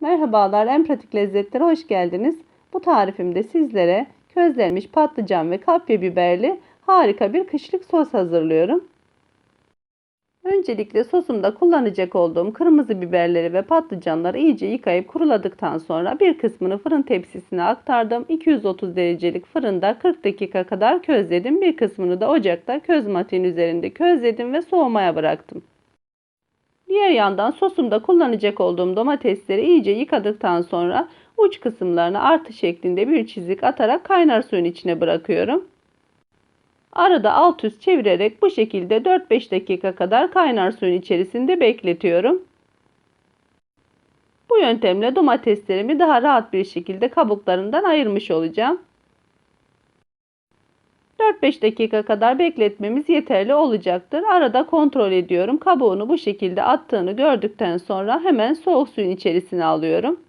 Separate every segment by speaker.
Speaker 1: Merhabalar, en pratik lezzetlere hoş geldiniz. Bu tarifimde sizlere közlenmiş patlıcan ve kapya biberli harika bir kışlık sos hazırlıyorum. Öncelikle sosumda kullanacak olduğum kırmızı biberleri ve patlıcanları iyice yıkayıp kuruladıktan sonra bir kısmını fırın tepsisine aktardım. 230 derecelik fırında 40 dakika kadar közledim. Bir kısmını da ocakta köz matiğin üzerinde közledim ve soğumaya bıraktım. Diğer yandan sosumda kullanacak olduğum domatesleri iyice yıkadıktan sonra uç kısımlarına artı şeklinde bir çizik atarak kaynar suyun içine bırakıyorum. Arada alt üst çevirerek bu şekilde 4-5 dakika kadar kaynar suyun içerisinde bekletiyorum. Bu yöntemle domateslerimi daha rahat bir şekilde kabuklarından ayırmış olacağım. 4-5 dakika kadar bekletmemiz yeterli olacaktır. Arada kontrol ediyorum. Kabuğunu bu şekilde attığını gördükten sonra hemen soğuk suyun içerisine alıyorum.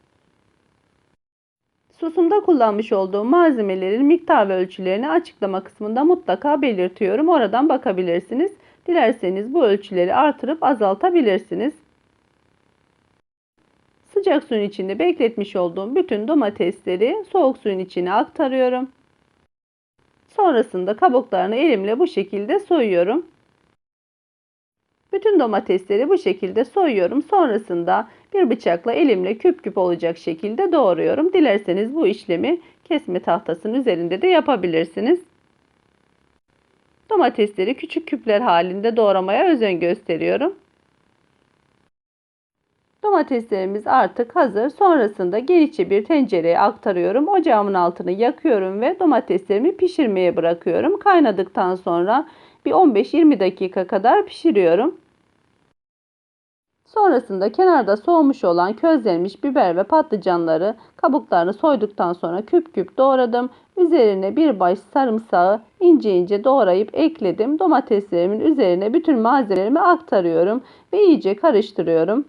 Speaker 1: Sosumda kullanmış olduğum malzemelerin miktar ve ölçülerini açıklama kısmında mutlaka belirtiyorum. Oradan bakabilirsiniz. Dilerseniz bu ölçüleri artırıp azaltabilirsiniz. Sıcak suyun içinde bekletmiş olduğum bütün domatesleri soğuk suyun içine aktarıyorum. Sonrasında kabuklarını elimle bu şekilde soyuyorum. Bütün domatesleri bu şekilde soyuyorum. Sonrasında bir bıçakla elimle küp küp olacak şekilde doğruyorum. Dilerseniz bu işlemi kesme tahtasının üzerinde de yapabilirsiniz. Domatesleri küçük küpler halinde doğramaya özen gösteriyorum. Domateslerimiz artık hazır. Sonrasında genişçe bir tencereye aktarıyorum. Ocağımın altını yakıyorum ve domateslerimi pişirmeye bırakıyorum. Kaynadıktan sonra bir 15-20 dakika kadar pişiriyorum. Sonrasında kenarda soğumuş olan közlenmiş biber ve patlıcanları kabuklarını soyduktan sonra küp küp doğradım. Üzerine bir baş sarımsağı ince ince doğrayıp ekledim. Domateslerimin üzerine bütün malzemelerimi aktarıyorum ve iyice karıştırıyorum.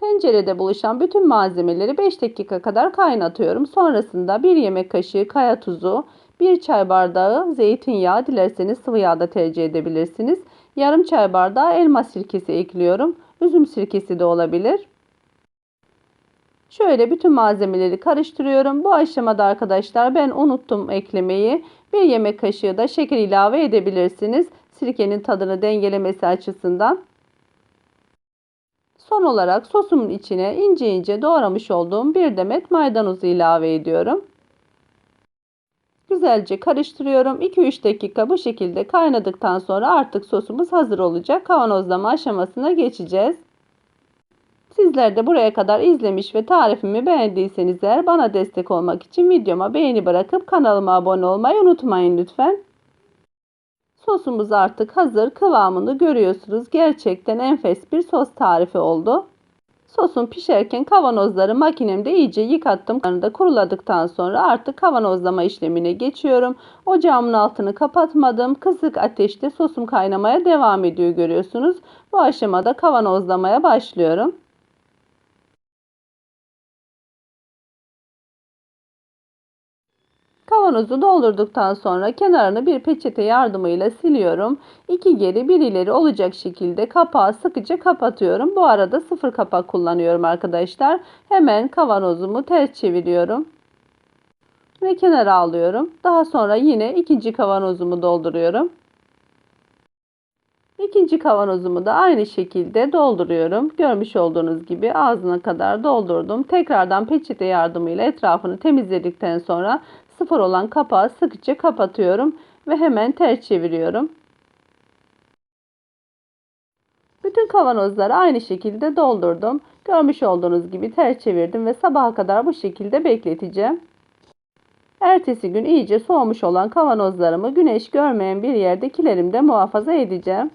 Speaker 1: Tencerede buluşan bütün malzemeleri 5 dakika kadar kaynatıyorum. Sonrasında 1 yemek kaşığı kaya tuzu, 1 çay bardağı zeytinyağı dilerseniz sıvı yağ da tercih edebilirsiniz. Yarım çay bardağı elma sirkesi ekliyorum. Üzüm sirkesi de olabilir. Şöyle bütün malzemeleri karıştırıyorum. Bu aşamada arkadaşlar ben unuttum eklemeyi. Bir yemek kaşığı da şeker ilave edebilirsiniz. Sirkenin tadını dengelemesi açısından. Son olarak sosumun içine ince ince doğramış olduğum bir demet maydanozu ilave ediyorum. Güzelce karıştırıyorum. 2-3 dakika bu şekilde kaynadıktan sonra artık sosumuz hazır olacak. Kavanozlama aşamasına geçeceğiz. Sizler de buraya kadar izlemiş ve tarifimi beğendiyseniz eğer bana destek olmak için videoma beğeni bırakıp kanalıma abone olmayı unutmayın lütfen. Sosumuz artık hazır. Kıvamını görüyorsunuz. Gerçekten enfes bir sos tarifi oldu. Sosun pişerken kavanozları makinemde iyice yıkattım. Da kuruladıktan sonra artık kavanozlama işlemine geçiyorum. Ocağımın altını kapatmadım. Kısık ateşte sosum kaynamaya devam ediyor görüyorsunuz. Bu aşamada kavanozlamaya başlıyorum. Kavanozu doldurduktan sonra kenarını bir peçete yardımıyla siliyorum. İki geri bir ileri olacak şekilde kapağı sıkıca kapatıyorum. Bu arada sıfır kapak kullanıyorum arkadaşlar. Hemen kavanozumu ters çeviriyorum. Ve kenara alıyorum. Daha sonra yine ikinci kavanozumu dolduruyorum. İkinci kavanozumu da aynı şekilde dolduruyorum. Görmüş olduğunuz gibi ağzına kadar doldurdum. Tekrardan peçete yardımıyla etrafını temizledikten sonra sıfır olan kapağı sıkıca kapatıyorum ve hemen ters çeviriyorum. Bütün kavanozları aynı şekilde doldurdum. Görmüş olduğunuz gibi ters çevirdim ve sabaha kadar bu şekilde bekleteceğim. Ertesi gün iyice soğumuş olan kavanozlarımı güneş görmeyen bir yerde kilerimde muhafaza edeceğim.